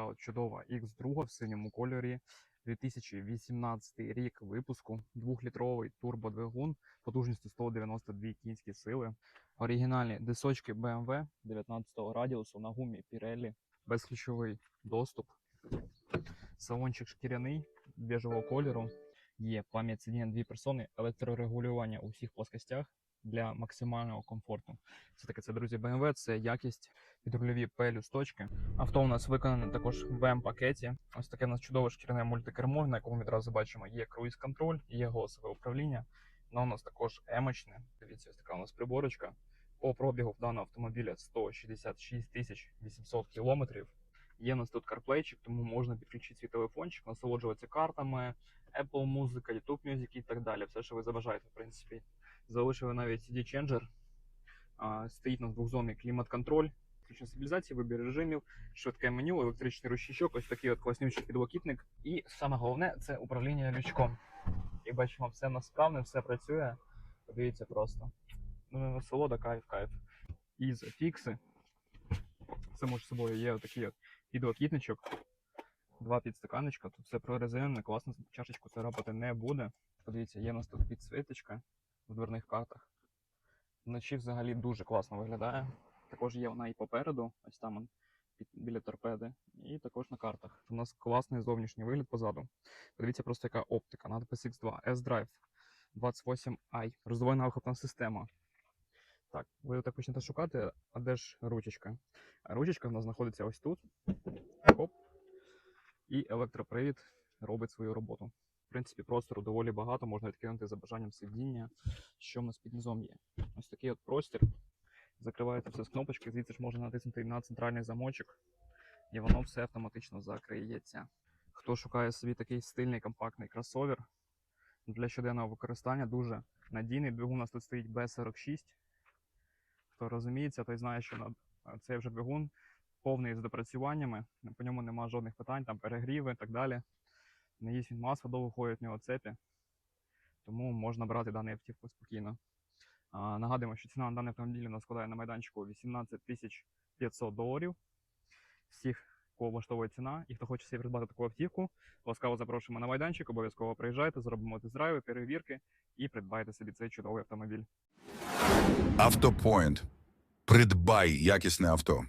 така чудова X2 в синьому кольорі. 2018 рік випуску, 2-літровий турбодвигун потужністю 192 кінські сили. Оригінальні дисочки BMW 19 радіусу на гумі Pirelli, безключовий доступ. Салончик шкіряний біжевого кольору. Є пам'ять сидіння дві персони, електрорегулювання у всіх плоскостях для максимального комфорту. Це таке, це друзі, BMW, це якість підрульові пелюсточки. Авто у нас виконане також в BM-пакеті. Ось таке у нас чудове шкіряне мультикермо, на якому відразу бачимо, є круїз-контроль, є голосове управління. Воно у нас також емочне. Дивіться, ось така у нас приборочка. По пробігу в даного автомобіля 166 тисяч 800 кілометрів. Є у нас тут CarPlay, тому можна підключити свій телефончик, насолоджуватися картами, Apple музика, YouTube Music і так далі. Все, що ви забажаєте, в принципі. Залишили навіть CD Changer. Стоїть на двохзонний клімат-контроль, включення стабілізації, вибір режимів, швидке меню, електричний ручничок, ось такий от класнючий підлокітник. І саме головне це управління лючком. Як бачимо, все в нас справне, все працює. Подивіться просто. Ну, насолода, кайф, кайф. І за фікси. Само ж собою є отакий от підлокітничок, два підстаканечка. Тут все прорезинене, класно, чашечку царапати не буде. Подивіться, є у нас тут підсвіточка в дверних картах. Вночі взагалі дуже класно виглядає. Також є вона і попереду, ось там біля торпеди, і також на картах. У нас класний зовнішній вигляд позаду. Подивіться просто яка оптика. Надпис X2, S-Drive 28i, роздвоєна вихлопна система. Так, ви так почнете шукати, а де ж ручечка? Ручечка в нас знаходиться ось тут. Оп. І електропривід робить свою роботу. В принципі, простору доволі багато, можна відкинути за бажанням сидіння. Що в нас під низом є? Ось такий от простір. Закривається все з кнопочки, звідси ж можна натиснути на центральний замочок, і воно все автоматично закриється. Хто шукає собі такий стильний компактний кросовер для щоденного використання, дуже надійний. Двигун у нас тут стоїть B46. Хто розуміється, той знає, що цей вже двигун повний з допрацюваннями, по ньому нема жодних питань, там перегріви і так далі. Не їсть він масло, довго ходять в нього цепі, тому можна брати даний автівку спокійно. А, нагадуємо, що ціна на даний автомобіль у нас складає на майданчику 18 тисяч 500 доларів. Всіх, кого влаштовує ціна, і хто хоче собі придбати таку автівку, ласкаво запрошуємо на майданчик, обов'язково приїжджайте, зробимо тест-драйви, перевірки і придбайте собі цей чудовий автомобіль. Автопоінт. Придбай якісне авто.